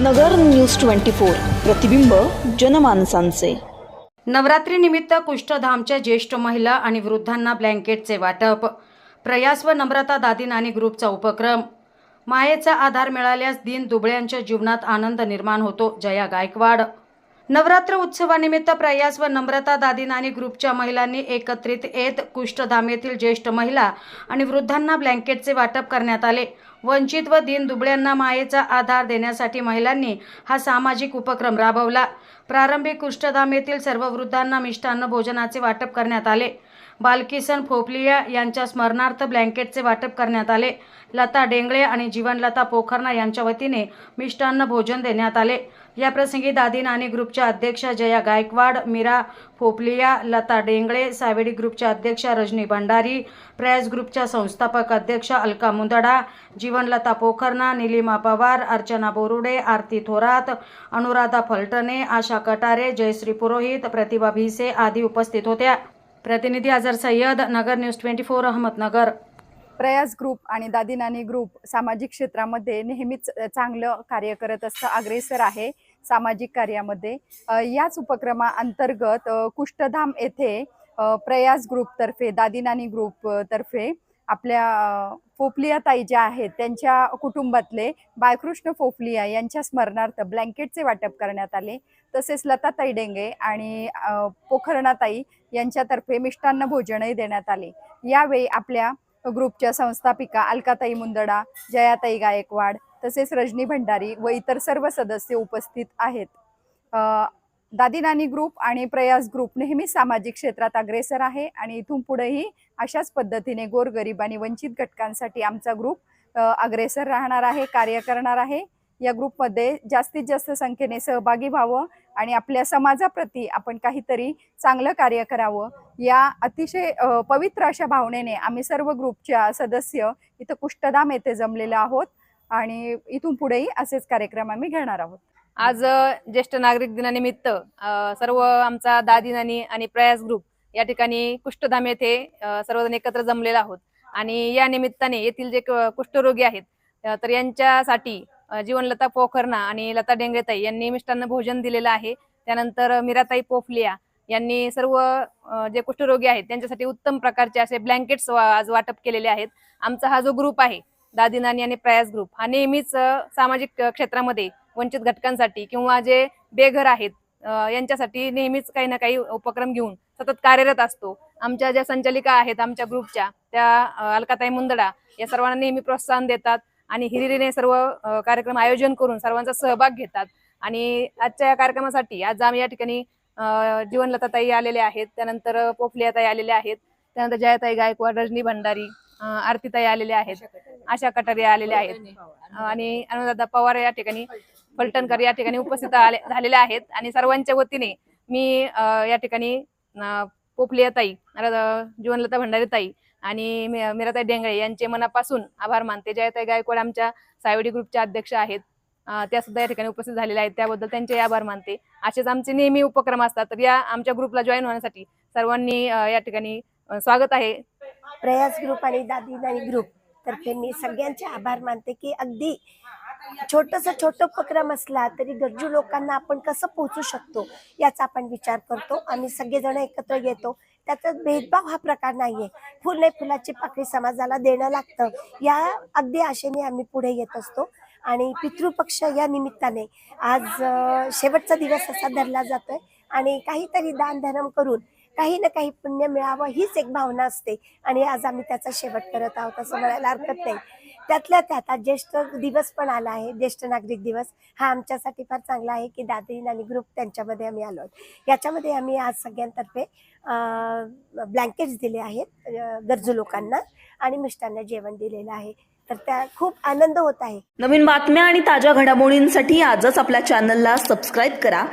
नगर news twenty four प्रतिबिंब जनमानसांचे. नवरात्रीनिमित्त कुष्ठधामच्या ज्येष्ठ महिला आणि वृद्धांना ब्लँकेटचे वाटप प्रयास व नम्रता दादी आणि ग्रुपचा उपक्रम. मायेचा आधार मिळाल्यास दिन दुबळ्यांच्या जीवनात आनंद निर्माण होतो जया गायकवाड. नवरात्र उत्सवानिमित्त प्रयास व नम्रता दादीनानी ग्रुपच्या महिलांनी एकत्रित येत कुष्ठधाम येथील ज्येष्ठ महिला आणि वृद्धांना ब्लँकेटचे वाटप करण्यात आले. वंचित व दीन दुबळ्यांना मायेचा आधार देण्यासाठी महिलांनी हा सामाजिक उपक्रम राबवला. प्रारंभी कुष्ठधाम येथील सर्व वृद्धांना मिष्टान्न भोजनाचे वाटप करण्यात आले. बालकिसन फोपलिया यांच्या स्मरणार्थ ब्लँकेटचे वाटप करण्यात आले. लता डेंगळे आणि जीवनलता पोखरणा यांच्या वतीने मिष्टान्न भोजन देण्यात आले. याप्रसंगी दादी नानी ग्रुपच्या अध्यक्षा जया गायकवाड मीरा फोपलिया लता डेंगळे सावेडी ग्रुपच्या अध्यक्षा रजनी भंडारी प्रयास ग्रुपच्या संस्थापक अध्यक्षा अलका मुंदडा जीवनलता पोखरणा निलिमा पवार अर्चना बोरुडे आरती थोरात अनुराधा फलटणे आशा कटारे जयश्री पुरोहित प्रतिभा भिसे आदी उपस्थित होत्या. प्रतिनिधी Azhar Sayyad Nagar news twenty four Ahmednagar. Prayas group आणि दादीनानी ग्रुप सामाजिक क्षेत्रामध्ये नेहमीच चांगलं कार्य करत असतं. अग्रेसर आहे सामाजिक कार्यामध्ये. याच उपक्रमाअंतर्गत अंतर्गत कुष्ठधाम येथे प्रयास ग्रुपतर्फे दादिनानी ग्रुपतर्फे ग्रुप तर्फे आपल्या फोफलिया ताई ज्या आहेत त्यांच्या कुटुंबातले बाळकृष्ण फोफलिया यांच्या स्मरणार्थ ब्लँकेटचे वाटप करण्यात आले. तसेच लताताई डेंगे आणि पोखरणाताई यांच्यातर्फे मिष्टान्न भोजनही देण्यात आले. यावेळी आपल्या ग्रुपच्या संस्थापिका अलकाताई मुंदडा जयाताई गायकवाड तसेच रजनी भंडारी व इतर सर्व सदस्य उपस्थित आहेत. दादी नानी ग्रुप आणि प्रयास ग्रुप नेहमी सामाजिक क्षेत्रात अग्रेसर आहे आणि इथून पुढेही अशाच पद्धतीने गोरगरीब आणि वंचित घटकांसाठी आमचा ग्रुप अग्रेसर राहणार आहे कार्य करणार आहे. या ग्रुपमध्ये जास्तीत जास्त संख्येने सहभागी व्हावं आणि आपल्या समाजाप्रती आपण काहीतरी चांगलं कार्य करावं. या अतिशय पवित्र अशा भावनेने आम्ही सर्व ग्रुपच्या सदस्य इथं कुष्ठधाम येथे जमलेलो आहोत आणि इथून पुढेही असेच कार्यक्रम आम्ही घेणार आहोत. आज ज्येष्ठ नागरिक दिनानिमित्त सर्व आमचा दादी नानी आणि प्रयास ग्रुप या ठिकाणी कुष्ठधाम येथे सर्वजण एकत्र जमलेला आहोत. आणि या निमित्ताने येथील जे कुष्ठरोगी आहेत तर यांच्यासाठी जीवनलता पोखरणा आणि लता डेंगरेताई यांनी मिष्टान्न भोजन दिलेलं आहे. त्यानंतर मीराताई पोफलिया यांनी सर्व जे कुष्ठरोगी आहेत त्यांच्यासाठी उत्तम प्रकारचे असे ब्लँकेट्स आज वाटप केलेले आहेत. आमचा हा जो ग्रुप आहे दादी नानी आणि प्रयास ग्रुप हा नेहमीच सामाजिक क्षेत्रामध्ये वंचित घटकांसाठी किंवा जे बेघर आहेत यांच्यासाठी नेहमीच काही ना काही उपक्रम घेऊन सतत कार्यरत असतो. आमच्या ज्या संचालिका आहेत आमच्या ग्रुपच्या त्या अलकाताई मुंदडा या सर्वांना नेहमी प्रोत्साहन देतात आणि हिरिरीने सर्व कार्यक्रम आयोजन करून सर्वांचा सहभाग घेतात. आणि आजच्या या कार्यक्रमासाठी आज आम्ही या ठिकाणी जीवनलताताई आलेले आहेत त्यानंतर पोफलियाताई आलेले आहेत त्यानंतर जयाताई गायकवाड रजनी भंडारी आरतीताई आलेले आहेत आशा कटारे आलेले आहेत आणि अनुराधा पवार या ठिकाणी फलटणकर या ठिकाणी उपस्थित झालेल्या झालेले आहेत. आणि सर्वांच्या वतीने मी या ठिकाणी अ, पोपलिया ताई जीवनलता भंडारी ताई आणि मी- मीराताई डेंगळे यांचे मनापासून आभार मानते. जयताई गायकवाड आमच्या सायवडी ग्रुपच्या अध्यक्ष आहेत. त्या सुद्धा या ठिकाणी उपस्थित झालेल्या आहेत. त्याबद्दल त्यांचे आभार मानते. असेच आमचे नेहमी उपक्रम असतात. तर या आमच्या ग्रुपला जॉईन होण्यासाठी सर्वांनी या ठिकाणी स्वागत आहे. प्रयास ग्रुप आणि दादी ग्रुप तर्फे मी सगळ्यांचे आभार मानते की अगदी छोटस छोट उपक्रम असला तरी गरजू लोकांना आपण कसं पोहोचू शकतो याचा आपण विचार करतो. आम्ही सगळेजण एकत्र येतो. त्याचा भेदभाव हा प्रकार नाहीये. फुल नाही फुलाची पाकळी समाजाला देणं लागतं. या अगदी आशेने आम्ही पुढे येत असतो. आणि पितृपक्ष या निमित्ताने आज शेवटचा दिवस असा धरला जातोय. आणि काहीतरी दान धर्म करून काही ना काही पुण्य मिळावं हीच एक भावना असते. आणि आज आम्ही त्याचा शेवट करत आहोत असं म्हणायला हरकत नाही. त्यातल्या त्यात आज ज्येष्ठ दिवस पण आला आहे ज्येष्ठ नागरिक दिवस. हा आमच्यासाठी फार चांगला आहे की दादी नानी ग्रुप त्यांच्यामध्ये आम्ही आलो आहोत. याच्यामध्ये आम्ही आज सगळ्यांतर्फे ब्लँकेट्स दिले आहेत गरजू लोकांना आणि मिष्टांना जेवण दिलेलं आहे. तर त्या खूप आनंद होत आहे. नवीन बातम्या आणि ताज्या घडामोडींसाठी आजच आपल्या चॅनलला सबस्क्राईब करा.